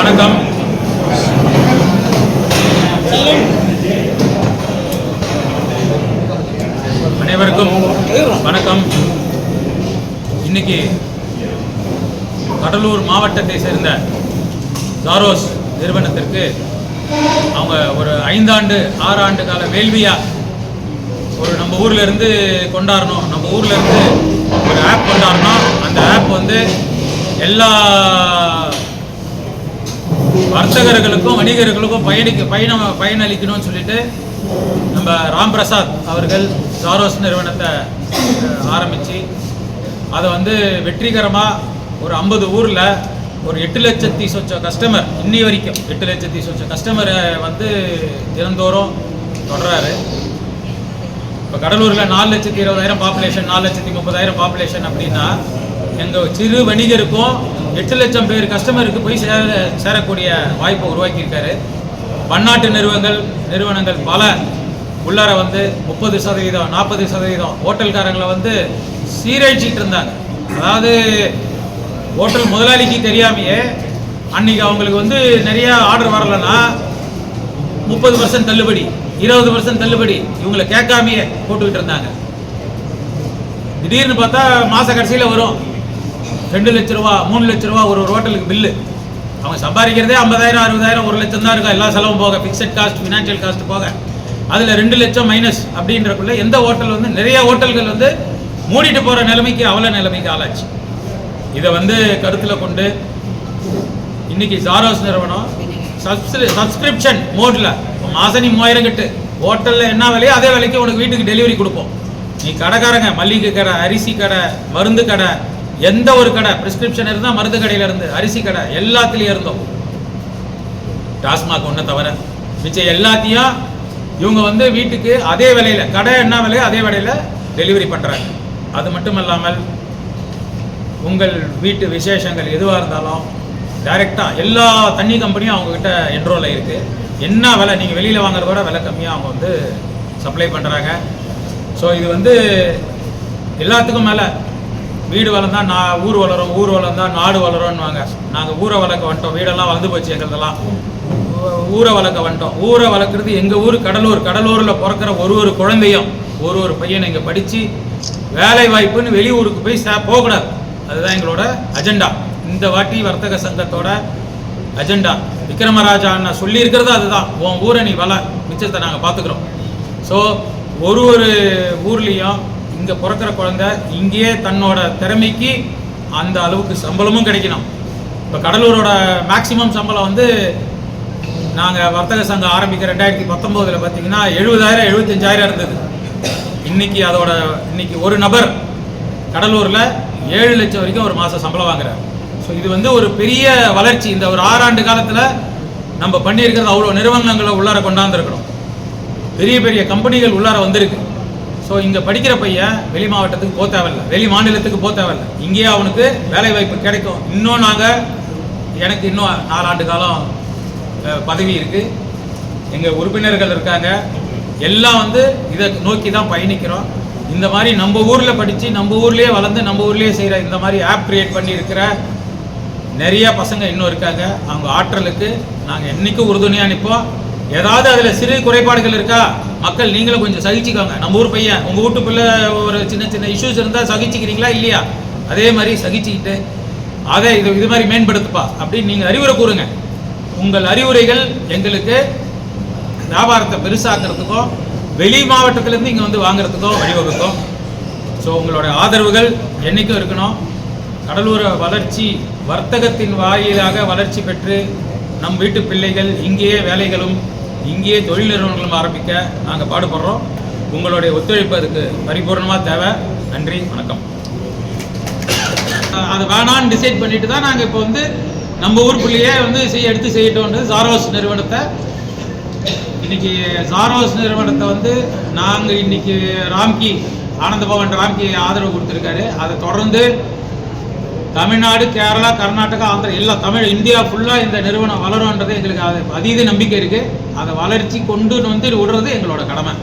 வணக்கம். அனைவருக்கும் வணக்கம். இன்னைக்கு கடலூர் மாவட்டத்தை சேர்ந்த ஜாரோஸ் நிறுவனத்திற்கு அவங்க ஒரு ஐந்தாண்டு ஆறாண்டு கால வேள்வியா ஒரு நம்ம ஊர்ல இருந்து கொண்டாடணும். நம்ம ஊர்ல இருந்து ஒரு ஆப் கொண்டாடணும். அந்த ஆப் வந்து எல்லா வர்த்தகர்களுக்கும் வணிகர்களுக்கும் பயணிக்க பயணம் பயனளிக்கணும்னு சொல்லிட்டு நம்ம ராம் பிரசாத் அவர்கள் ஜாரோஸ் நிறுவனத்தை ஆரம்பித்து ஆரம்பிச்சு அதை வந்து வெற்றிகரமாக ஒரு ஐம்பது ஊரில் ஒரு எட்டு லட்சத்தி சொச்ச கஸ்டமர் இன்னி வரைக்கும் எட்டு லட்சத்தி சொச்ச கஸ்டமரை வந்து தினந்தோறும் தொடர்றாரு. இப்போ கடலூரில் நாலு லட்சத்தி இருபதாயிரம் பாப்புலேஷன் நாலு லட்சத்தி முப்பதாயிரம் பாப்புலேஷன் அப்படின்னா எங்கள் சிறு வணிகருக்கும் எட்டு லட்சம் பேர் கஸ்டமருக்கு போய் சேர சேரக்கூடிய வாய்ப்பை உருவாக்கியிருக்காரு. பன்னாட்டு நிறுவனங்கள் நிறுவனங்கள் பல. உள்ளார வந்து முப்பது சதவீதம் நாற்பது சதவீதம் ஹோட்டல்காரங்களை வந்து சீரழிச்சிட்டு இருந்தாங்க. அதாவது ஹோட்டல் முதலாளிக்கு தெரியாமையே அன்னைக்கு அவங்களுக்கு வந்து நிறையா ஆர்டர் வரலைன்னா முப்பது பர்சன்ட் தள்ளுபடி இருபது பர்சன்ட் தள்ளுபடி இவங்களை கேட்காமையே போட்டுக்கிட்டு இருந்தாங்க. திடீர்னு பார்த்தா மாத கடைசியில் வரும். ரெண்டு லட்ச ரூபா மூணு லட்ச ரூபா ஒரு ஒரு ஹோட்டலுக்கு பில்லு அவங்க சம்பாதிக்கிறதே ஐம்பதாயிரம் அறுபதாயிரம் ஒரு லட்சம் தான் இருக்கும். எல்லா செலவும் போக ஃபிக்ஸட் காஸ்ட் ஃபினான்ஷியல் காஸ்ட் போக. அதில் ரெண்டு லட்சம் மைனஸ் அப்படின்றக்குள்ள எந்த ஹோட்டல் வந்து நிறைய ஹோட்டல்கள் வந்து மூடிட்டு போகிற நிலைமைக்கு அவல நிலைமைக்கு ஆளாச்சு. இதை வந்து கருத்தில் கொண்டு இன்னைக்கு ஜாரோஸ் நிறுவனம் சப்ஸ்கிரிப்ஷன் மோட்ல மாசம் நீ மூவாயிரம் கட்டு. ஹோட்டலில் என்ன விலையோ அதே விலைக்கு உனக்கு வீட்டுக்கு டெலிவரி கொடுப்போம். நீ கடைக்காரங்க மல்லிகை கடை அரிசி கடை மருந்து கடை எந்த ஒரு கடை பிரிஸ்கிரிப்ஷன் இருந்தால் மருந்து கடையில் இருந்து அரிசி கடை எல்லாத்துலேயும் இருந்தோம். டாஸ்மாக் ஒன்றை தவிர மிச்சம் எல்லாத்தையும் இவங்க வந்து வீட்டுக்கு அதே விலையில் கடை என்ன விலையோ அதே விலையில் டெலிவரி பண்ணுறாங்க அது மட்டும் இல்லாமல் உங்கள் வீட்டு விசேஷங்கள் எதுவாக இருந்தாலும் டைரெக்டாக எல்லா தண்ணி கம்பெனியும் அவங்கக்கிட்ட என்ரோல் ஆகிருக்கு என்ன விலை நீங்கள் வெளியில் வாங்குறத விட விலை கம்மியாக அவங்க வந்து சப்ளை பண்ணுறாங்க ஸோ இது வந்து எல்லாத்துக்கும் மேலே வீடு வளர்ந்தா நான் ஊர் வளரும் ஊர் வளர்ந்தா நாடு வளரும்னுவாங்க. நாங்கள் ஊரை வளர்க்க வந்துட்டோம். வீடெல்லாம் வளர்ந்து போச்சு எங்களுதெல்லாம். ஊரை வளர்க்க வந்துட்டோம். ஊரை வளர்க்குறது எங்கள் ஊர் கடலூர். கடலூரில் பிறக்கிற ஒரு ஒரு குழந்தையும் ஒரு ஒரு பையன் இங்கே படித்து வேலை வாய்ப்புன்னு வெளியூருக்கு போய் சே போகக்கூடாது. அதுதான் எங்களோட அஜெண்டா இந்த வாட்டி வர்த்தக சங்கத்தோட அஜெண்டா விக்ரமராஜா அண்ணா சொல்லியிருக்கிறது அதுதான். உன் ஊரை நீ வள மிச்சத்தை நாங்கள் பார்த்துக்குறோம். ஸோ ஒரு ஒரு ஊர்லேயும் இங்கே பிறக்கிற குழந்தை இங்கேயே தன்னோட திறமைக்கு அந்த அளவுக்கு சம்பளமும் கிடைக்கணும். இப்போ கடலூரோட மேக்சிமம் சம்பளம் வந்து நாங்கள் வர்த்தக சங்கம் ஆரம்பிக்கிற ரெண்டாயிரத்தி பத்தொம்போதில் பார்த்தீங்கன்னா எழுபதாயிரம் எழுபத்தஞ்சாயிரம் இருந்தது. இன்னைக்கு அதோட இன்னைக்கு ஒரு நபர் கடலூரில் ஏழு லட்சம் வரைக்கும் ஒரு மாதம் சம்பளம் வாங்குறாரு. ஸோ இது வந்து ஒரு பெரிய வளர்ச்சி. இந்த ஒரு ஆறாண்டு காலத்தில் நம்ம பண்ணியிருக்கிறது அவ்வளோ நிறுவனங்களை உள்ளார கொண்டாந்துருக்கிறோம். பெரிய பெரிய கம்பெனிகள் உள்ளார வந்திருக்கு. ஸோ இங்கே படிக்கிற பையன் வெளி மாவட்டத்துக்கு போக தேவையில்ல. வெளி மாநிலத்துக்கு போக தேவையில்ல. இங்கேயே அவனுக்கு வேலை வாய்ப்பு கிடைக்கும். இன்னும் நாங்கள் எனக்கு இன்னும் நாலாண்டு காலம் பதவி இருக்குது எங்கள் உறுப்பினர்கள் இருக்காங்க. எல்லாம் வந்து இதை நோக்கி தான் பயணிக்கிறோம். இந்த மாதிரி நம்ம ஊரில் படித்து நம்ம ஊர்லேயே வளர்ந்து நம்ம ஊர்லேயே செய்கிற இந்த மாதிரி ஆப் க்ரியேட் பண்ணி இருக்கிற பசங்க இன்னும் இருக்காங்க. அவங்க ஆற்றலுக்கு நாங்கள் என்றைக்கும் உறுதுணையாக நிற்போம் ஏதாவது அதில் சிறு குறைபாடுகள் இருக்கா? மக்கள் நீங்களும் கொஞ்சம் சகிச்சுக்கோங்க. நம்ம ஊர் பையன் உங்கள் வீட்டு பிள்ளை ஒரு சின்ன சின்ன இஷ்யூஸ் இருந்தால் சகிச்சுக்கிறீங்களா இல்லையா? அதே மாதிரி சகிச்சுக்கிட்டு அதை இது இது மாதிரி மேம்படுத்துப்பா அப்படின்னு நீங்கள் அறிவுரை கூறுங்க. உங்கள் அறிவுரைகள் எங்களுக்கு வியாபாரத்தை பெருசாக்குறதுக்கும் வெளி மாவட்டத்திலேருந்து இங்கே வந்து வாங்குறதுக்கும் வழிவகுக்கும். ஸோ உங்களோட ஆதரவுகள் என்றைக்கும் இருக்கணும். கடலூர வளர்ச்சி வர்த்தகத்தின் வாயிலாக வளர்ச்சி பெற்று நம் வீட்டு பிள்ளைகள் இங்கேயே வேலைகளும் இங்கேயே தொழில் நிறுவனங்களும் ஆரம்பிக்க நாங்கள் பாடுபடுறோம். உங்களுடைய ஒத்துழைப்பு அதுக்கு பரிபூர்ணமாக தேவை. நன்றி வணக்கம். அது வேணான்னு டிசைட் பண்ணிட்டு தான் நாங்கள் இப்போ வந்து நம்ம ஊருக்குள்ளேயே வந்து செய்ய எடுத்து செய்யட்டோன்றது சாரோஸ் நிறுவனத்தை. இன்னைக்கு சாரோஸ் நிறுவனத்தை வந்து நாங்கள் இன்னைக்கு ராம்கி ஆனந்த பவன் ராம்கி ஆதரவு கொடுத்துருக்காரு. அதை தொடர்ந்து தமிழ்நாடு கேரளா கர்நாடகா ஆந்திரா எல்லா தமிழ் இந்தியா ஃபுல்லாக இந்த நிறுவனம் வளரும்ன்றது எங்களுக்கு அது அதீத நம்பிக்கை இருக்குது அதை வளர்ச்சி கொண்டு வந்து விடுறது எங்களோட கடமை.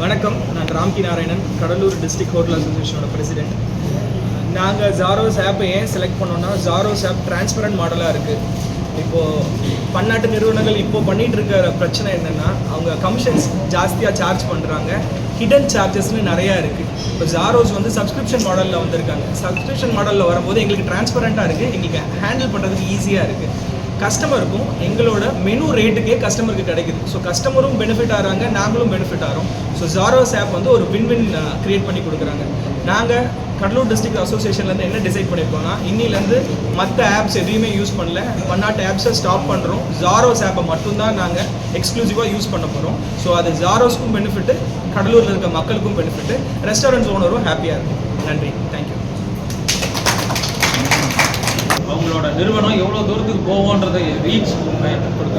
வணக்கம். நான் ராம்கி நாராயணன் கடலூர் டிஸ்ட்ரிக்ட் ஹோட்டல் அசோசியேஷனோட பிரசிடென்ட் நாங்கள் ஜாரோஸ் ஆப்பை ஏன் செலக்ட் பண்ணோம்னா ஜாரோஸ் ஆப் டிரான்ஸ்பரண்ட் மாடலாக இருக்குது இப்போது பன்னாட்டு நிறுவனங்கள் இப்போ பண்ணிகிட்டு இருக்கிற பிரச்சனை என்னென்னா அவங்க கமிஷன்ஸ் ஜாஸ்தியாக சார்ஜ் பண்ணுறாங்க ஹிடன் சார்ஜஸ்னு நிறையா இருக்குது இப்போ ஜாரோஸ் வந்து சப்ஸ்கிரிப்ஷன் மாடலில் வந்திருக்காங்க. சப்ஸ்கிரிப்ஷன் மாடலில் வரும்போது எங்களுக்கு டிரான்ஸ்பரண்ட்டாக இருக்குது எங்களுக்கு ஹேண்டில் பண்ணுறதுக்கு ஈஸியாக இருக்குது கஸ்டமருக்கும் எங்களோட மெனு ரேட்டுக்கே கஸ்டமருக்கு கிடைக்குது. ஸோ கஸ்டமரும் பெனிஃபிட் ஆகிறாங்க நாங்களும் பெனிஃபிட் ஆகிறோம். ஸோ ஜாரோஸ் ஆப் வந்து ஒரு வின் வின் க்ரியேட் பண்ணி கொடுக்குறாங்க. நாங்கள் கடலூர் டிஸ்ட்ரிக்ட் அசோசியேஷன்லேருந்து என்ன டிசைட் பண்ணியிருக்கோம்னா இன்னிலேருந்து மற்ற ஆப்ஸ் எதையுமே யூஸ் பண்ணல. பன்னாட்டு ஆப்ஸை ஸ்டாப் பண்ணுறோம் ஜாரோஸ் ஆப்பை மட்டும்தான் நாங்கள் எக்ஸ்க்ளூசிவாக யூஸ் பண்ண போகிறோம் ஸோ அது ஜாரோஸ்க்கும் பெனிஃபிட்டு கடலூரில் இருக்க மக்களுக்கும் பெனிஃபிட்டு ரெஸ்டாரண்ட்ஸ் ஓனரும் ஹாப்பியாக இருக்கும். நன்றி. தேங்க்யூ அவங்களோட நிறுவனம் எவ்வளோ தூரத்துக்கு போவோன்றது ரீச்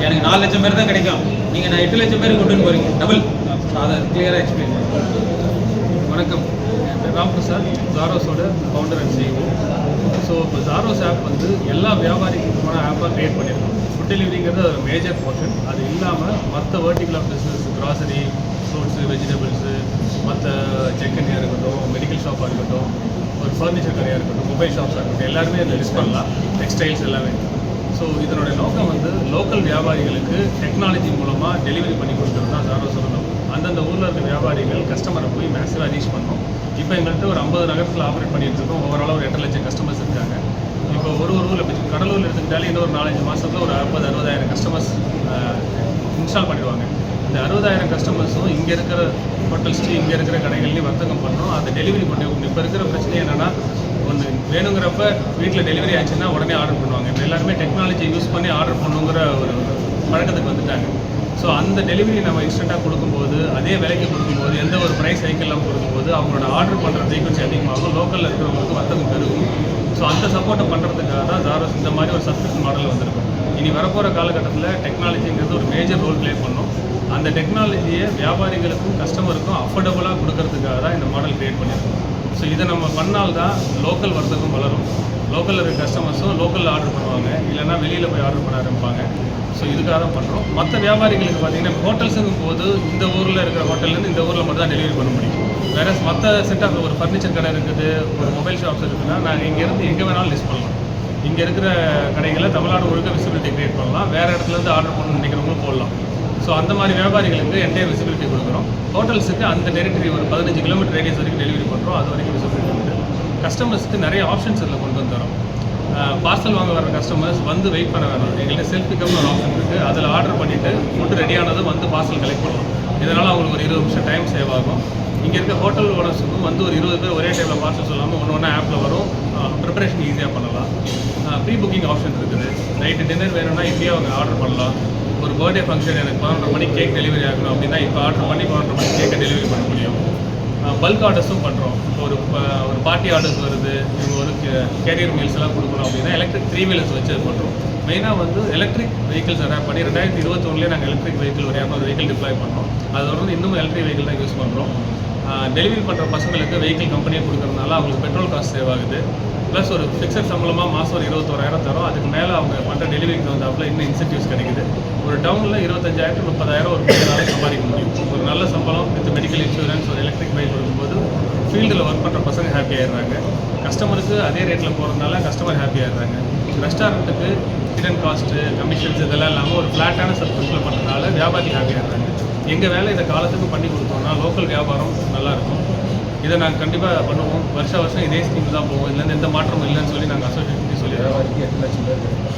எனக்கு நாலு லட்சம் பேர் தான் கிடைக்கும். நீங்கள் நான் எட்டு லட்சம் பேருக்கு கொண்டு போகிறீங்க டபுள் அதை கிளியராக எக்ஸ்பிளைன் வணக்கம். என் பேர் ராம்பிரசாத். ஜாரோஸோட ஃபவுண்டர் அண்ட் சிஇஓ ஸோ இப்போ ஜாரோஸ் ஆப் வந்து எல்லா வியாபாரிக்குமான ஆப்பாக க்ரியேட் பண்ணியிருக்கோம் ஃபுட் டெலிவரிங்கிறது ஒரு மேஜர் போர்ஷன் அது இல்லாமல் மற்ற vertical of business grocery fruits vegetables மற்ற செக்கனியாக இருக்கட்டும் மெடிக்கல் ஷாப்பாக இருக்கட்டும் ஒரு ஃபர்னிச்சர் கடையாக இருக்கட்டும் மொபைல் ஷாப்ஸாக இருக்கட்டும் எல்லாருமே அதில் லிஸ்ட் பண்ணலாம். டெக்ஸ்டைல்ஸ் எல்லாமே. ஸோ இதனுடைய நோக்கம் வந்து லோக்கல் வியாபாரிகளுக்கு டெக்னாலஜி மூலமாக டெலிவரி பண்ணி கொடுக்குறது தான் ஜாரோஸோட அந்தந்த ஊரில் இருக்க வியாபாரிகள் கஸ்டமரை போய் மேக்ஸிமம் ரீச் பண்ணோம். இப்போ எங்கள்கிட்ட ஒரு ஐம்பது நகரத்தில் ஆப்ரேட் பண்ணிட்டு இருக்கோம். ஓவராலாக ஒரு எட்டு லட்சம் கஸ்டமர்ஸ் இருக்காங்க. இப்போ ஒரு ஒரு ஊரில் இப்போ கடலூரில் எடுத்துக்கிட்டாலே இன்னொரு நாலஞ்சு மாதத்தில் ஒரு ஐம்பது அறுபதாயிரம் கஸ்டமர்ஸ் இன்ஸ்டால் பண்ணிடுவாங்க. இந்த அறுபதாயிரம் கஸ்டமர்ஸும் இங்கே இருக்கிற ஹோட்டல்ஸ்லையும் இங்கே இருக்கிற கடைகள்லையும் வர்த்தகம் பண்ணுறோம் அதை டெலிவரி பண்ணி இப்போ இருக்கிற பிரச்சனை என்னென்னா ஒன்று வேணுங்கிறப்ப வீட்டில் டெலிவரி ஆச்சுன்னா உடனே ஆர்டர் பண்ணுவாங்க. இப்போ எல்லாருமே டெக்னாலஜி யூஸ் பண்ணி ஆர்டர் பண்ணுங்கிற ஒரு பழக்கத்துக்கு வந்துட்டாங்க. ஸோ அந்த டெலிவரி நம்ம இன்ஸ்டண்ட்டாக கொடுக்கும்போது அதே விலைக்கு கொடுக்கும்போது எந்த ஒரு ப்ரைஸ் சைக்கிள்லாம் கொடுக்கும்போது அவங்களோட ஆர்டர் பண்ணுற ஃப்ரீக்வன்சி அதிகமாகும். லோக்கலில் இருக்கிறவங்களுக்கு வர்த்தகம் பெருகும். ஸோ அந்த சப்போர்ட்டை பண்ணுறதுக்காக தான் ஜாரோஸ் இந்த மாதிரி ஒரு சப்ஸ்கிரிப்ஷன் மாடல் வந்திருக்கும் இனி வரப்போகிற காலகட்டத்தில் டெக்னாலஜிங்கிறது ஒரு மேஜர் ரோல் ப்ளே பண்ணும். அந்த டெக்னாலஜியை வியாபாரிகளுக்கும் கஸ்டமருக்கும் அஃபோர்டபுளாக கொடுக்கறதுக்காக தான் இந்த மாடல் க்ரியேட் பண்ணியிருக்கோம். ஸோ இதை நம்ம பண்ணால்தான் லோக்கல் வர்த்தகம் வளரும். லோக்கலில் இருக்க கஸ்டமர்ஸும் லோக்கலில் ஆர்டர் பண்ணுவாங்க. இல்லைன்னா வெளியில் போய் ஆர்டர் பண்ண ஆரம்பிப்பாங்க. ஸோ இதுக்காக தான் பண்ணுறோம் மற்ற வியாபாரிகளுக்கு பார்த்தீங்கன்னா ஹோட்டல்ஸுங்கும் போது இந்த ஊரில் இருக்கிற ஹோட்டல்லேருந்து இந்த ஊரில் மட்டும் தான் டெலிவரி பண்ண முடியும். வேற மற்ற செட்டாக ஒரு ஃபர்னிச்சர் கடை இருக்குது ஒரு மொபைல் ஷாப்ஸ் இருக்குதுன்னா நாங்கள் இங்கேருந்து எங்கே வேணாலும் லிஸ்ட் பண்ணலாம். இங்கே இருக்கிற கடைகளை தமிழ்நாடு முழுக்க விசிபிலிட்டி கிரியேட் பண்ணலாம். வேறு இடத்துலேருந்து ஆர்டர் பண்ண நினைக்கிறவங்களும் போடலாம். ஸோ அந்த மாதிரி வியாபாரிகளுக்கு என்டைய விசிபிலிட்டி கொடுக்குறோம். ஹோட்டல்ஸுக்கு அந்த டெரிட்டரி ஒரு பதினஞ்சு கிலோமீட்டர் ரேடியஸ் வரைக்கும் டெலிவரி பண்ணுறோம் அது வரைக்கும் விசிபிலிட்டி உண்டு கஸ்டமர்ஸ்க்கு நிறைய ஆப்ஷன்ஸ் இதில் கொண்டு வந்துடுறோம் பார்சல் வாங்க வர கஸ்டமர்ஸ் வந்து வெயிட் பண்ண வேணாம். எங்கள்கிட்ட செல்ஃப் பிக்கப்னு ஒரு ஆப்ஷன் இருக்குது அதில் ஆர்டர் பண்ணிவிட்டு ஃபுட்டு ரெடியானதும் வந்து பார்சல் கலெக்ட் பண்ணலாம். இதனால் அவங்களுக்கு ஒரு இருபது நிமிஷம் டைம் சேவ் ஆகும். இங்கே இருக்க ஹோட்டல் ஓனர்ஸுக்கும் வந்து ஒரு இருபது பேர் ஒரே டைமில் பார்சல் சொல்லாமல் ஒன்று ஒன்றா ஆப்பில் வரும். ப்ரிப்பரேஷன் ஈஸியாக பண்ணலாம். ப்ரீ புக்கிங் ஆப்ஷன் இருக்குது. நைட்டு டின்னர் வேணும்னா இப்படியே அவங்க ஆர்டர் பண்ணலாம். ஒரு பர்த்டே ஃபங்க்ஷன் எனக்கு பன்னெண்டு மணிக்கு கேக் டெலிவரி ஆகணும் அப்படின்னா இப்போ ஆர்டர் பண்ணி பதினொன்றரை மணிக்கு கேக்கை டெலிவரி பண்ண முடியும். பல்க் ஆர்டர்ஸும் பண்ணுறோம் ஒரு ப- ஒரு பார்ட்டி ஆர்டர்ஸ் வருது. இவங்க ஒரு கேரியர் மீல்ஸ் எல்லாம் கொடுக்கணும் அப்படின்னா எலக்ட்ரிக் த்ரீ வீலர்ஸ் வச்சு அது பண்ணுறோம் மெயினாக வந்து எலக்ட்ரிக் வெஹிக்கிள்ஸ் அடாப்ட் பண்ணி ரெண்டாயிரத்தி இருபத்தொன்னுலேயே நாங்கள் எலக்ட்ரிக் வெஹிக்கிள் ஒரு இரநூறு வெஹிக்கிள் டிப்ளாய் பண்ணோம் அது தொடர்ந்து இன்னும் எலக்ட்ரிக் வெஹிக்கிள் தான் யூஸ் பண்ணுறோம் டெலிவரி பண்ணுற பசங்களுக்கு வெஹிக்கிள் கம்பெனியே கொடுக்கறதுனால அவங்களுக்கு பெட்ரோல் காஸ்ட் சேவ் ஆகுது. ப்ளஸ் ஒரு ஃபிக்ஸட் சம்பளமாக மாதம் ஒரு இருபத்தோராயிரம் தரும். அதுக்கு மேலே அவங்க பண்ணுற டெலிவரிக்கு தகுந்தாப்புல இன்னும் இன்சென்டிவ்ஸ் கிடைக்குது. ஒரு டவுனில் இருபத்தஞ்சாயிரம் முப்பதாயிரம் ஒரு முப்பதாயிரம் சம்பாதிக்க முடியும். ஒரு நல்ல சம்பளம் வித் மெடிக்கல் இன்சூரன்ஸ் ஒரு எலக்ட்ரிக் பைக் கொடுக்கும்போது ஃபீல்டில் ஒர்க் பண்ணுற பசங்க ஹாப்பி ஆயிடுறாங்க. கஸ்டமருக்கு அதே ரேட்டில் போகிறதுனால கஸ்டமர் ஹாப்பி ஆயிடுறாங்க. ரெஸ்டாரண்ட்டுக்கு ஹிடன் காஸ்ட்டு கமிஷன்ஸ் இதெல்லாம் இல்லாமல் ஒரு ஃப்ளாட்டான சப்ஸ்கிரிப்ஷன் பண்ணுறதுனால வியாபாரி ஹாப்பி ஆயிடுறாங்க. எங்கள் வேலை இதை காலத்துக்கு பண்ணி கொடுத்தோம்னா லோக்கல் வியாபாரம் நல்லாயிருக்கும் இதை நாங்கள் கண்டிப்பாக பண்ணுவோம். வருஷ வருஷம் இதே ஸ்கீம் தான் போவோம். இதுலேருந்து எந்த மாற்றமும் இல்லைன்னு சொல்லி நாங்கள் அசோசியேஷன் சொல்லிடுறோம்.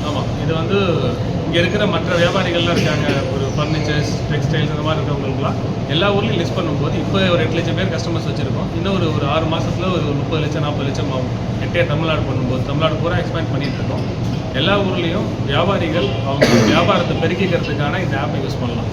ஆமாம் இது வந்து இங்கே இருக்கிற மற்ற வியாபாரிகள்லாம் இருக்காங்க. ஒரு ஃபர்னிச்சர்ஸ் டெக்ஸ்டைல்ஸ் இந்த மாதிரி இருக்கிறவங்களுக்குலாம் எல்லா ஊர்லேயும் லிஸ்ட் பண்ணும்போது இப்போ ஒரு எட்டு லட்சம் பேர் கஸ்டமர்ஸ் வச்சுருக்கோம். இன்னும் ஒரு ஒரு ஆறு மாதத்தில் ஒரு முப்பது லட்சம் நாற்பது லட்சம் ஆகும். எட்டே தமிழ்நாடு பண்ணும்போது. தமிழ்நாடு பூரா எக்ஸ்பேண்ட் பண்ணிட்டு இருக்கோம். எல்லா ஊர்லேயும் வியாபாரிகள் அவங்க வியாபாரத்தை பெருக்கிக்கிறதுக்கான இந்த ஆப்பை யூஸ் பண்ணலாம்.